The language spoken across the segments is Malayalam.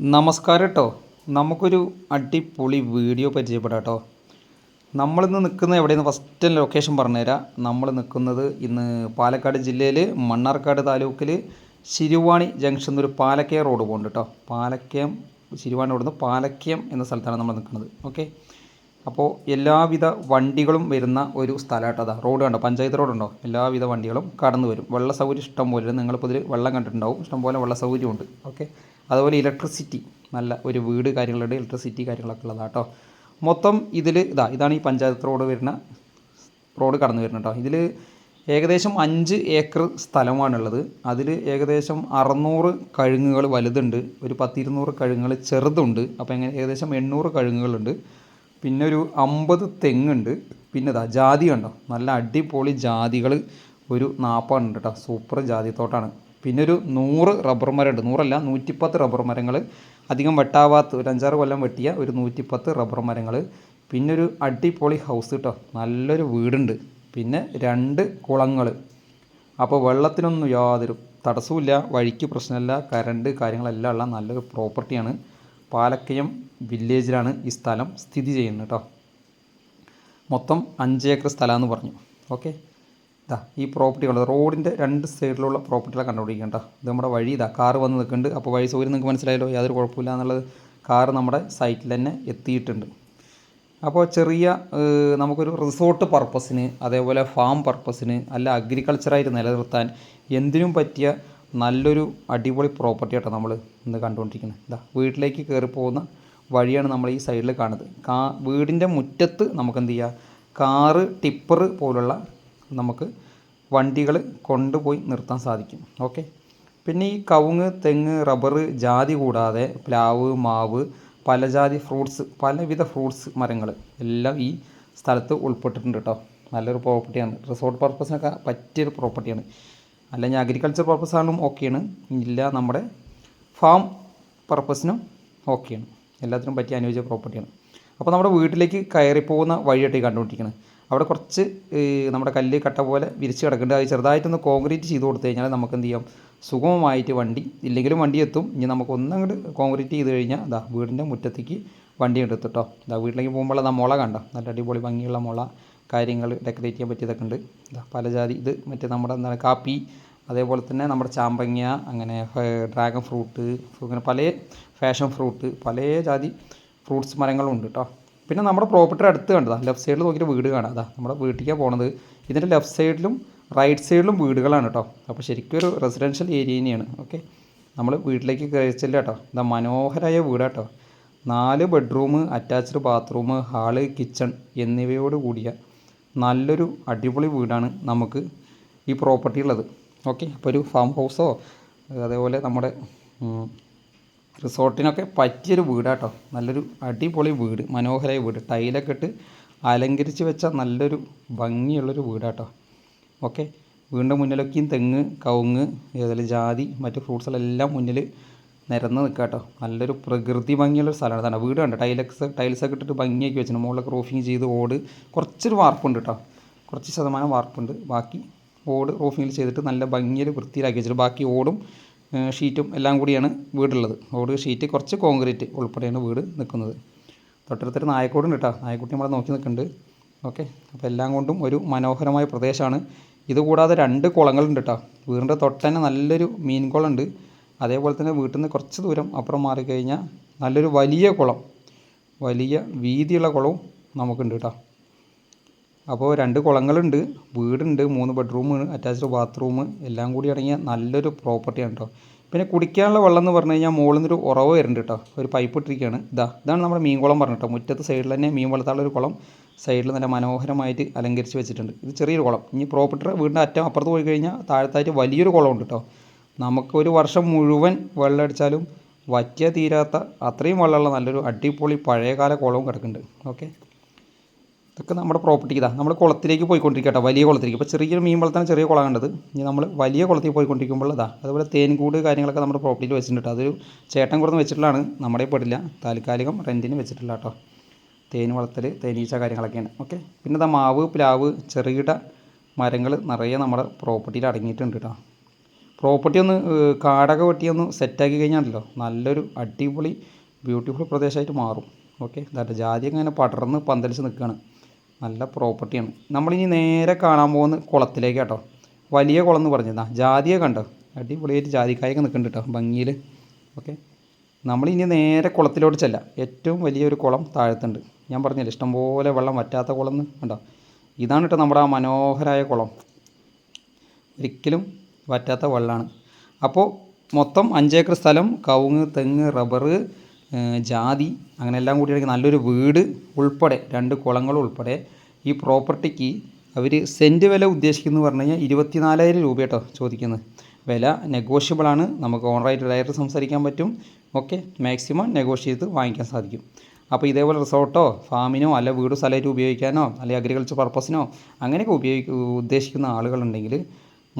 നമസ്കാരം കേട്ടോ നമുക്കൊരു അടിപൊളി വീഡിയോ പരിചയപ്പെടാം കേട്ടോ നമ്മളിന്ന് നിൽക്കുന്നത് എവിടെയെന്ന് ഫസ്റ്റ് ലൊക്കേഷൻ പറഞ്ഞുതരാം. നമ്മൾ നിൽക്കുന്നത് ഇന്ന് പാലക്കാട് ജില്ലയിൽ മണ്ണാർക്കാട് താലൂക്കിൽ ശിരുവാണി ജംഗ്ഷൻ എന്നൊരു പാലക്കയം റോഡ് പോകുന്നുണ്ട് കേട്ടോ പാലക്കയം ശിരുവാണി റോഡിൽ നിന്ന് പാലക്കയം എന്ന സ്ഥലത്താണ് നമ്മൾ നിൽക്കുന്നത്. ഓക്കെ അപ്പോൾ എല്ലാവിധ വണ്ടികളും വരുന്ന ഒരു സ്ഥലമാട്ടോ അതാ. റോഡ് കണ്ടോ? പഞ്ചായത്ത് റോഡുണ്ടോ എല്ലാവിധ വണ്ടികളും കടന്നു വരും വെള്ള സൗകര്യം ഇഷ്ടം പോലെ നിങ്ങളിപ്പോൾ ഇതിൽ വെള്ളം കണ്ടിട്ടുണ്ടാവും. ഇഷ്ടം പോലെ വെള്ള സൗകര്യമുണ്ട് ഓക്കെ അതുപോലെ ഇലക്ട്രിസിറ്റി നല്ല ഒരു വീട് കാര്യങ്ങളുണ്ട് ഇലക്ട്രിസിറ്റി കാര്യങ്ങളൊക്കെ ഉള്ളതാണ് കേട്ടോ മൊത്തം ഇതിൽ ഇതാ ഇതാണ് ഈ പഞ്ചായത്ത് റോഡ് വരുന്ന റോഡ് കടന്നു വരുന്നത് കേട്ടോ ഇതിൽ ഏകദേശം അഞ്ച് ഏക്കർ സ്ഥലമാണുള്ളത്. അതിൽ ഏകദേശം അറുന്നൂറ് കഴുങ്ങുകൾ വലുതുണ്ട് ഒരു പത്തിരുന്നൂറ് കഴുങ്ങുകൾ ചെറുതുണ്ട് അപ്പോൾ എങ്ങനെ ഏകദേശം എണ്ണൂറ് കഴുങ്ങുകളുണ്ട്. പിന്നെ ഒരു അമ്പത് തെങ്ങുണ്ട് പിന്നെ ഇതാ ജാതി കണ്ടോ? നല്ല അടിപൊളി ജാതികൾ ഒരു നാൽപ്പതുണ്ട് കേട്ടോ സൂപ്പർ ജാതി തോട്ടാണ് പിന്നെ ഒരു നൂറ് റബ്ബർ മരം ഉണ്ട് നൂറല്ല നൂറ്റിപ്പത്ത് റബ്ബർ മരങ്ങൾ അധികം വെട്ടാവാത്ത ഒരു അഞ്ചാറ് കൊല്ലം വെട്ടിയ ഒരു നൂറ്റിപ്പത്ത് റബ്ബർ മരങ്ങൾ പിന്നെ ഒരു അടിപൊളി ഹൗസ് കേട്ടോ നല്ലൊരു വീടുണ്ട്. പിന്നെ രണ്ട് കുളങ്ങൾ അപ്പോൾ വെള്ളത്തിനൊന്നും യാതൊരു തടസ്സമില്ല വഴിക്ക് പ്രശ്നമില്ല. കരണ്ട് കാര്യങ്ങളെല്ലാം ഉള്ള നല്ലൊരു പ്രോപ്പർട്ടിയാണ്. പാലക്കയം വില്ലേജിലാണ് ഈ സ്ഥലം സ്ഥിതി ചെയ്യുന്നത് കേട്ടോ മൊത്തം അഞ്ച് ഏക്കർ സ്ഥലമെന്ന് പറഞ്ഞു. ഓക്കെ? ഇതാ ഈ പ്രോപ്പർട്ടികൾ റോഡിന്റെ രണ്ട് സൈഡിലുള്ള പ്രോപ്പർട്ടികളെ കണ്ടുപിടിക്കേണ്ട ഇത് നമ്മുടെ വഴി ഇതാ കാറ് വന്ന് നിൽക്കുന്നുണ്ട്. അപ്പോൾ വഴി സൗകര്യം നിങ്ങൾക്ക് മനസ്സിലായല്ലോ യാതൊരു കുഴപ്പമില്ല എന്നുള്ളത് കാറ് നമ്മുടെ സൈറ്റിൽ തന്നെ എത്തിയിട്ടുണ്ട്. അപ്പോൾ ചെറിയ നമുക്കൊരു റിസോർട്ട് പർപ്പസിന് അതേപോലെ ഫാം പർപ്പസിന് അല്ല അഗ്രികൾച്ചറായിട്ട് നിലനിർത്താൻ എന്തിനും പറ്റിയ നല്ലൊരു അടിപൊളി പ്രോപ്പർട്ടി ആട്ടോ നമ്മൾ ഇന്ന് കണ്ടുകൊണ്ടിരിക്കുന്നത്. ഇതാ വീട്ടിലേക്ക് കയറി പോകുന്ന വഴിയാണ് നമ്മൾ ഈ സൈഡിൽ കാണുന്നത്. കാ വീടിന്റെ മുറ്റത്ത് നമുക്ക് എന്ത് ചെയ്യുക കാറ് ടിപ്പർ പോലുള്ള നമുക്ക് വണ്ടികൾ കൊണ്ടുപോയി നിർത്താൻ സാധിക്കും. ഓക്കെ? പിന്നെ ഈ കവുങ്ങ് തെങ്ങ് റബ്ബർ ജാതി കൂടാതെ പ്ലാവ് മാവ് പലജാതി ഫ്രൂട്ട്സ് പലവിധ ഫ്രൂട്ട്സ് മരങ്ങൾ എല്ലാം ഈ സ്ഥലത്ത് ഉൾപ്പെട്ടിട്ടുണ്ട് കേട്ടോ നല്ലൊരു പ്രോപ്പർട്ടിയാണ്. റിസോർട്ട് പർപ്പസിനൊക്കെ പറ്റിയൊരു പ്രോപ്പർട്ടിയാണ്. അല്ലെങ്കിൽ അഗ്രികൾച്ചർ പർപ്പസ് പർപ്പസാണെങ്കിലും ഓക്കെയാണ്. ഇല്ല നമ്മുടെ ഫാം പർപ്പസിനും ഓക്കെയാണ്. എല്ലാത്തിനും പറ്റിയ അനുയോജ്യ പ്രോപ്പർട്ടിയാണ്. അപ്പോൾ നമ്മുടെ വീട്ടിലേക്ക് കയറിപ്പോകുന്ന വഴിയായിട്ട് കണ്ടുകൊണ്ടിരിക്കുന്നത് അവിടെ കുറച്ച് നമ്മുടെ കല്ല് കട്ട പോലെ വിരിച്ച് കിടക്കുന്നുണ്ട്. അത് ചെറുതായിട്ടൊന്ന് കോൺക്രീറ്റ് ചെയ്ത് കൊടുത്തു കഴിഞ്ഞാൽ നമുക്ക് എന്ത് ചെയ്യാം? സുഗമമായിട്ട് വണ്ടി ഇല്ലെങ്കിലും വണ്ടി എത്തും. ഇനി നമുക്ക് ഒന്നങ്ങോട്ട് കോൺക്രീറ്റ് ചെയ്ത് കഴിഞ്ഞാൽ അതാ വീടിന്റെ മുറ്റത്തേക്ക് വണ്ടി എടുത്തു കേട്ടോ ഇതാ വീട്ടിലേക്ക് പോകുമ്പോൾ അതാ മുള കണ്ട? നല്ല അടിപൊളി ഭംഗിയുള്ള മുള കാര്യങ്ങൾ ഡെക്കറേറ്റ് ചെയ്യാൻ പറ്റിയതൊക്കെ ഉണ്ട്. ഇതാ പല ജാതി ഇത് മറ്റേ നമ്മുടെ എന്താണ് കാപ്പി അതേപോലെ തന്നെ നമ്മുടെ ചാമ്പങ്ങ അങ്ങനെ ഡ്രാഗൺ ഫ്രൂട്ട് അങ്ങനെ പല ഫാഷൻ ഫ്രൂട്ട് പല ജാതി ഫ്രൂട്ട്സ് മരങ്ങളും ഉണ്ട് കേട്ടോ പിന്നെ നമ്മുടെ പ്രോപ്പർട്ടി അടുത്ത് കണ്ടതാ ലെഫ്റ്റ് സൈഡിൽ നോക്കിയിട്ട് വീട് കാണാം. അതാ നമ്മുടെ വീട്ടിലേക്കാണ് പോണത്. ഇതിന്റെ ലെഫ്റ്റ് സൈഡിലും റൈറ്റ് സൈഡിലും വീടുകളാണ് കേട്ടോ അപ്പോൾ ശരിക്കും ഒരു റെസിഡൻഷ്യൽ ഏരിയ തന്നെയാണ് ഓക്കെ നമ്മൾ വീട്ടിലേക്ക് കഴിച്ചില്ല കേട്ടോ ഇതാ മനോഹരമായ വീടാട്ടോ നാല് bedroom attached bathroom hall kitchen എന്നിവയോട് കൂടിയ നല്ലൊരു അടിപൊളി വീടാണ് നമുക്ക് ഈ പ്രോപ്പർട്ടി ഉള്ളത് ഓക്കെ അപ്പോൾ ഒരു ഫാം ഹൗസോ അതേപോലെ നമ്മുടെ റിസോർട്ടിനൊക്കെ പറ്റിയൊരു വീടാട്ടോ. നല്ലൊരു അടിപൊളി വീട് മനോഹരമായ വീട്. ടൈലൊക്കെ ഇട്ട് അലങ്കരിച്ച് വെച്ച നല്ലൊരു ഭംഗിയുള്ളൊരു വീടാട്ടോ. ഓക്കെ. വീടിന്റെ മുന്നിലൊക്കെയും തെങ്ങ് കവുങ്ങ് അതുപോലെ ജാതി മറ്റു ഫ്രൂട്ട്സുകളെല്ലാം മുന്നിൽ നിരന്ന് നിൽക്കുക കേട്ടോ നല്ലൊരു പ്രകൃതി ഭംഗിയുള്ളൊരു സ്ഥലമാണ്. തന്നെ വീട് കണ്ടോ? ടൈലക്സ് ടൈൽസൊക്കെ ഇട്ടിട്ട് ഭംഗിയാക്കി വെച്ചിട്ടുണ്ട്. മുകളിലൊക്കെ റൂഫിങ് ചെയ്ത് ഓട്. കുറച്ചൊരു വാർപ്പുണ്ട് കേട്ടോ. കുറച്ച് ശതമാനം വാർപ്പുണ്ട്. ബാക്കി ഓട് റൂഫിങ്ങിൽ ചെയ്തിട്ട് നല്ല ഭംഗിയിൽ വൃത്തിയിലാക്കി വെച്ചിട്ട് ബാക്കി ഓടും ഷീറ്റും എല്ലാം കൂടിയാണ് വീടുള്ളത്. ഓട് ഷീറ്റ് കുറച്ച് കോൺക്രീറ്റ് ഉൾപ്പെടെയാണ് വീട് നിൽക്കുന്നത്. തൊട്ടടുത്തൊരു നായക്കോടുണ്ട് കേട്ടോ നായക്കുട്ടി നമ്മളെ നോക്കി നിൽക്കുന്നുണ്ട്. ഓക്കെ. അപ്പോൾ എല്ലാം കൊണ്ടും ഒരു മനോഹരമായ പ്രദേശമാണ്. ഇതുകൂടാതെ രണ്ട് കുളങ്ങളുണ്ട് കേട്ടോ വീടിന്റെ തൊട്ടന്നെ നല്ലൊരു മീൻ കുളമുണ്ട്. അതേപോലെ തന്നെ വീട്ടിൽ നിന്ന് കുറച്ച് ദൂരം അപ്പുറം മാറിക്കഴിഞ്ഞാൽ നല്ലൊരു വലിയ കുളം. വലിയ വീതിയുള്ള കുളവും നമുക്കുണ്ട് കേട്ടോ അപ്പോൾ രണ്ട് കുളങ്ങളുണ്ട് വീടുണ്ട് മൂന്ന് ബെഡ്റൂം അറ്റാച്ച്ഡ് ബാത്റൂം എല്ലാം കൂടി അടങ്ങിയ നല്ലൊരു പ്രോപ്പർട്ടിയാണ് കേട്ടോ പിന്നെ കുടിക്കാനുള്ള വെള്ളം എന്ന് പറഞ്ഞു കഴിഞ്ഞാൽ മുകളിൽ നിന്നൊരു ഉറവ് വരുന്നുണ്ട് കേട്ടോ ഒരു പൈപ്പ് ഇട്ടിരിക്കുകയാണ്. ഇതാ ഇതാണ് നമ്മുടെ മീൻ കുളം പറഞ്ഞു കേട്ടോ മുറ്റത്ത് സൈഡിൽ തന്നെ മീൻ വളർത്താനുള്ള ഒരു കുളം സൈഡിൽ നല്ല മനോഹരമായിട്ട് അലങ്കരിച്ച് വെച്ചിട്ടുണ്ട്. ഇത് ചെറിയൊരു കുളം. ഇനി പ്രോപ്പർട്ടിയുടെ വീടിന്റെ അറ്റം അപ്പുറത്ത് പോയി കഴിഞ്ഞാൽ താഴത്തായിട്ട് വലിയൊരു കുളമുണ്ട് കേട്ടോ നമുക്ക് ഒരു വർഷം മുഴുവൻ വെള്ളം അടിച്ചാലും വറ്റിയ തീരാത്ത അത്രയും വെള്ളമുള്ള നല്ലൊരു അടിപൊളി പഴയകാല കുളവും കിടക്കുന്നുണ്ട്. ഓക്കെ. ഇതൊക്കെ നമ്മുടെ പ്രോപ്പർട്ടി ഇതാ. നമ്മൾ കുളത്തിലേക്ക് പോയിക്കൊണ്ടിരിക്കട്ടോ കേട്ടോ വലിയ കുളത്തിലേക്ക്. ഇപ്പോൾ ചെറിയൊരു മീൻ വളർത്താൻ ചെറിയ കുളം കണ്ടത്. ഇനി നമ്മൾ വലിയ കുളത്തിൽ പോയിക്കൊണ്ടിരിക്കുമ്പോൾ ഇതാ അതുപോലെ തേൻകൂട് കാര്യങ്ങളൊക്കെ നമ്മുടെ പ്രോപ്പർട്ടിയിൽ വെച്ചിട്ടുണ്ട് അതൊരു ചേട്ടൻ കുറന്ന് വെച്ചിട്ടുള്ളതാണ് നമ്മുടെ പെടില്ല. താൽക്കാലികം റെന്റിന് വെച്ചിട്ടില്ല കേട്ടോ. തേൻ വളർത്തൽ തേനീച്ച കാര്യങ്ങളൊക്കെയാണ്. ഓക്കെ പിന്നെ ഇതാ മാവ് പ്ലാവ് ചെറുകിട മരങ്ങൾ നിറയെ നമ്മുടെ പ്രോപ്പർട്ടിയിൽ അടങ്ങിയിട്ടുണ്ട് കേട്ടോ. പ്രോപ്പർട്ടി ഒന്ന് കാടൊക്കെ വെട്ടി ഒന്ന് സെറ്റാക്കി കഴിഞ്ഞാണല്ലോ നല്ലൊരു അടിപൊളി ബ്യൂട്ടിഫുൾ പ്രദേശമായിട്ട് മാറും. ഓക്കെ ഇതാട്ടെ ജാതി അങ്ങനെ പടർന്ന് പന്തലിച്ച് നിൽക്കുകയാണ്. നല്ല പ്രോപ്പർട്ടിയാണ്. നമ്മളിനി നേരെ കാണാൻ പോകുന്ന കുളത്തിലേക്ക് കേട്ടോ. വലിയ കുളം എന്ന് പറഞ്ഞതാ ജാതിയെ കണ്ടോ? അടിപൊളിയായിട്ട് ജാതിക്കായൊക്കെ നിൽക്കുന്നുണ്ട് കേട്ടോ ഭംഗിയിൽ ഓക്കെ. നമ്മളിനി നേരെ കുളത്തിലോട്ട് ചെല്ലാം. ഏറ്റവും വലിയൊരു കുളം താഴത്തുണ്ട്. ഞാൻ പറഞ്ഞില്ല ഇഷ്ടംപോലെ വെള്ളം വറ്റാത്ത കുളം എന്ന് കണ്ടോ? ഇതാണ് കേട്ടോ നമ്മുടെ ആ മനോഹരമായ കുളം. ഒരിക്കലും വറ്റാത്ത വെള്ളമാണ് അപ്പോൾ മൊത്തം അഞ്ചേക്കർ സ്ഥലം കവുങ്ങ് തെങ്ങ് റബ്ബർ ജാതി അങ്ങനെ എല്ലാം കൂടി നല്ലൊരു വീട് ഉൾപ്പെടെ രണ്ട് കുളങ്ങൾ ഉൾപ്പെടെ ഈ പ്രോപ്പർട്ടിക്ക് അവർ സെന്റ് വില ഉദ്ദേശിക്കുന്നു പറഞ്ഞു കഴിഞ്ഞാൽ ഇരുപത്തിനാലായിരം രൂപ കേട്ടോ ചോദിക്കുന്നത്. വില നെഗോഷ്യബിൾ ആണ്. നമുക്ക് ഓണറായിട്ട് ഡയറക്റ്റ് സംസാരിക്കാൻ പറ്റും. ഓക്കെ മാക്സിമം നെഗോഷിയേറ്റ് ചെയ്ത് വാങ്ങിക്കാൻ സാധിക്കും. അപ്പോൾ ഇതേപോലെ റിസോർട്ടോ ഫാമിനോ അല്ല വീട് സ്ഥലമായിട്ട് ഉപയോഗിക്കാനോ അല്ലെങ്കിൽ അഗ്രികൾച്ചർ പർപ്പസിനോ അങ്ങനെയൊക്കെ ഉപയോഗിക്കുക ഉദ്ദേശിക്കുന്ന ആളുകളുണ്ടെങ്കിൽ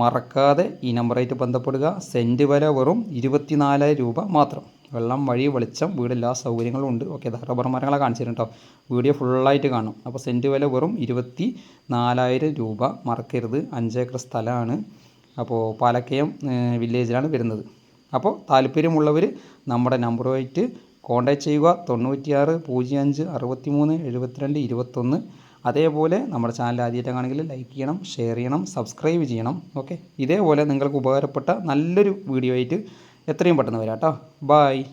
മറക്കാതെ ഈ നമ്പറായിട്ട് ബന്ധപ്പെടുക. സെന്റ് വില വെറും ഇരുപത്തിനാലായിരം രൂപ മാത്രം. വെള്ളം വഴി വെളിച്ചം വീടെല്ലാ സൗകര്യങ്ങളും ഉണ്ട്. ഓക്കെ റബ്ബർ മരങ്ങളെ കാണിച്ചിട്ടുണ്ട് വീഡിയോ ഫുള്ളായിട്ട് കാണും. അപ്പോൾ സെന്റ് വില വെറും ഇരുപത്തി നാലായിരം രൂപ മറക്കരുത്. അഞ്ചേക്കർ സ്ഥലമാണ്. അപ്പോൾ പാലക്കയം വില്ലേജിലാണ് വരുന്നത്. അപ്പോൾ താല്പര്യമുള്ളവർ നമ്മുടെ നമ്പറുമായിട്ട് കോൺടാക്ട് ചെയ്യുക. തൊണ്ണൂറ്റിയാറ് പൂജ്യം അഞ്ച് അറുപത്തി മൂന്ന് എഴുപത്തിരണ്ട് ഇരുപത്തൊന്ന്. അതേപോലെ നമ്മുടെ ചാനൽ ആദ്യമായിട്ടാണെങ്കിൽ ലൈക്ക് ചെയ്യണം ഷെയർ ചെയ്യണം സബ്സ്ക്രൈബ് ചെയ്യണം. ഓക്കെ ഇതേപോലെ നിങ്ങൾക്ക് ഉപകാരപ്പെട്ട നല്ലൊരു വീഡിയോ ആയിട്ട് എത്രയും പെട്ടെന്ന് വരാം കേട്ടോ ബായ്